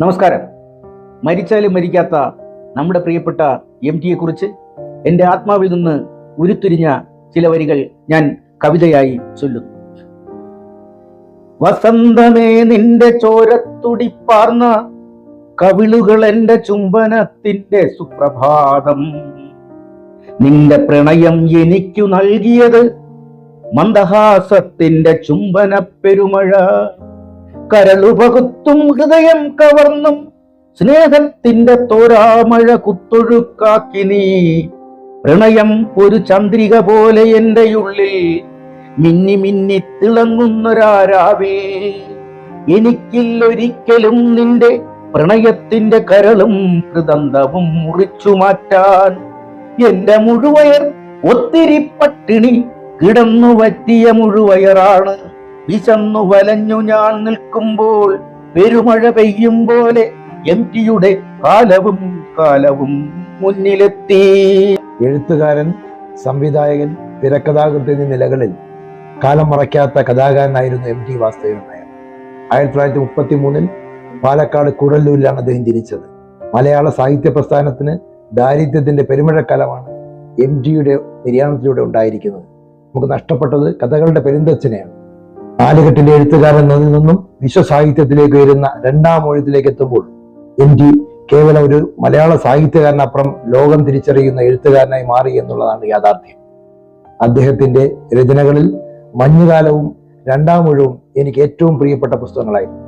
നമസ്കാരം. മരിച്ചാലും മരിക്കാത്ത നമ്മുടെ പ്രിയപ്പെട്ട എം ടിയെ കുറിച്ച് എന്റെ ആത്മാവിൽ നിന്ന് ഉരുത്തിരിഞ്ഞ ചില വരികൾ ഞാൻ കവിതയായി ചൊല്ലുന്നു. വസന്തമേ നിന്റെ ചോരത്തുടിപ്പാർന്ന കവിളുകൾ എന്റെ ചുംബനത്തിന്റെ സുപ്രഭാതം. നിന്റെ പ്രണയം എനിക്കു നൽകിയത് മന്ദഹാസത്തിന്റെ ചുംബന പെരുമഴ കരളുപകുത്തും ഹൃദയം കവർന്നും സ്നേഹത്തിന്റെ തോരാമഴ കുത്തൊഴുക്കാക്കി നീ. പ്രണയം ഒരു ചന്ദ്രിക പോലെ എന്റെ ഉള്ളിൽ മിന്നി മിന്നി തിളങ്ങുന്നൊരാരാവേ എനിക്കില്ലൊരിക്കലും നിന്റെ പ്രണയത്തിന്റെ കരളും ഹൃദന്തവും മുറിച്ചു മാറ്റാൻ എന്റെ മുഴുവയർ ഒത്തിരി പട്ടിണി കിടന്നു പറ്റിയ മുഴുവയറാണ്. വിശന്നു വലഞ്ഞു ഞാൻ നിൽക്കുമ്പോൾ പെരുമഴ പെയ്യും പോലെ എം ടിയുടെ കാലവും കാലവും മുന്നിലെത്തി. എഴുത്തുകാരൻ സംവിധായകൻ തിരക്കഥാകൃത്ത് എന്നീ നിലകളിൽ കാലം മറയ്ക്കാത്ത കഥാകാരനായിരുന്നു എം ടി വാസുദേവൻ നായർ. ആയിരത്തി തൊള്ളായിരത്തി മുപ്പത്തി മൂന്നിൽ പാലക്കാട് കുടല്ലൂരിലാണ് അദ്ദേഹം ജനിച്ചത്. മലയാള സാഹിത്യ പ്രസ്ഥാനത്തിന് ദാരിദ്ര്യത്തിന്റെ പെരുമഴക്കാലമാണ് എം ജിയുടെ നിര്യാണത്തിലൂടെ ഉണ്ടായിരിക്കുന്നത്. നമുക്ക് നഷ്ടപ്പെട്ടത് കഥകളുടെ പെരുന്തച്ഛനെയാണ് നാലുകെട്ടിലെ എഴുത്തുകാരൻ എന്നതിൽ നിന്നും വിശ്വസാഹിത്യത്തിലേക്ക് ഉയരുന്ന രണ്ടാം മൊഴിത്തിലേക്ക് എത്തുമ്പോൾ എം ടി കേവലം ഒരു മലയാള സാഹിത്യകാരനപ്പുറം ലോകം തിരിച്ചറിയുന്ന എഴുത്തുകാരനായി മാറി എന്നുള്ളതാണ് യാഥാർത്ഥ്യം. അദ്ദേഹത്തിന്റെ രചനകളിൽ മഞ്ഞുകാലവും രണ്ടാം മുഴുവും എനിക്ക് ഏറ്റവും പ്രിയപ്പെട്ട പുസ്തകങ്ങളായിരുന്നു.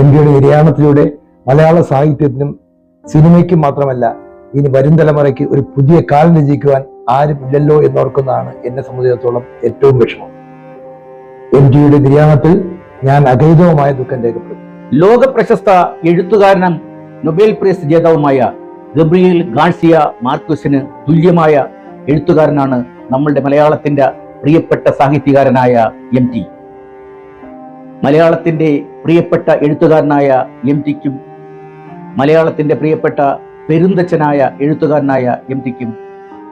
എം ടിയുടെ നിര്യാണത്തിലൂടെ മലയാള സാഹിത്യത്തിനും സിനിമയ്ക്കും മാത്രമല്ല ഇനി വരും തലമുറയ്ക്ക് ഒരു പുതിയ കാലം രചിക്കുവാൻ ആരും ഇല്ലല്ലോ എന്നോർക്കുന്നതാണ് എന്നെ സംബന്ധിച്ചിടത്തോളം ഏറ്റവും വിഷമം. എം ജിയുടെ നിര്യാണത്തിൽ ഞാൻ അഗൈതവുമായ ദുഃഖം രേഖപ്പെടുത്തി ലോക പ്രശസ്ത എഴുത്തുകാരനും നൊബേൽ പ്രൈസ് ജേതാവുമായ ഗബ്രിയേൽ ഗാർസിയ മാർക്കുസിന് തുല്യമായ എഴുത്തുകാരനാണ് നമ്മളുടെ മലയാളത്തിന്റെ പ്രിയപ്പെട്ട സാഹിത്യകാരനായ എം ടി. മലയാളത്തിന്റെ പ്രിയപ്പെട്ട എഴുത്തുകാരനായ എം ടിക്കും മലയാളത്തിന്റെ പ്രിയപ്പെട്ട പെരുന്തച്ഛനായ എഴുത്തുകാരനായ എം ടിക്കും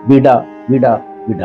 വിട വിട വിട.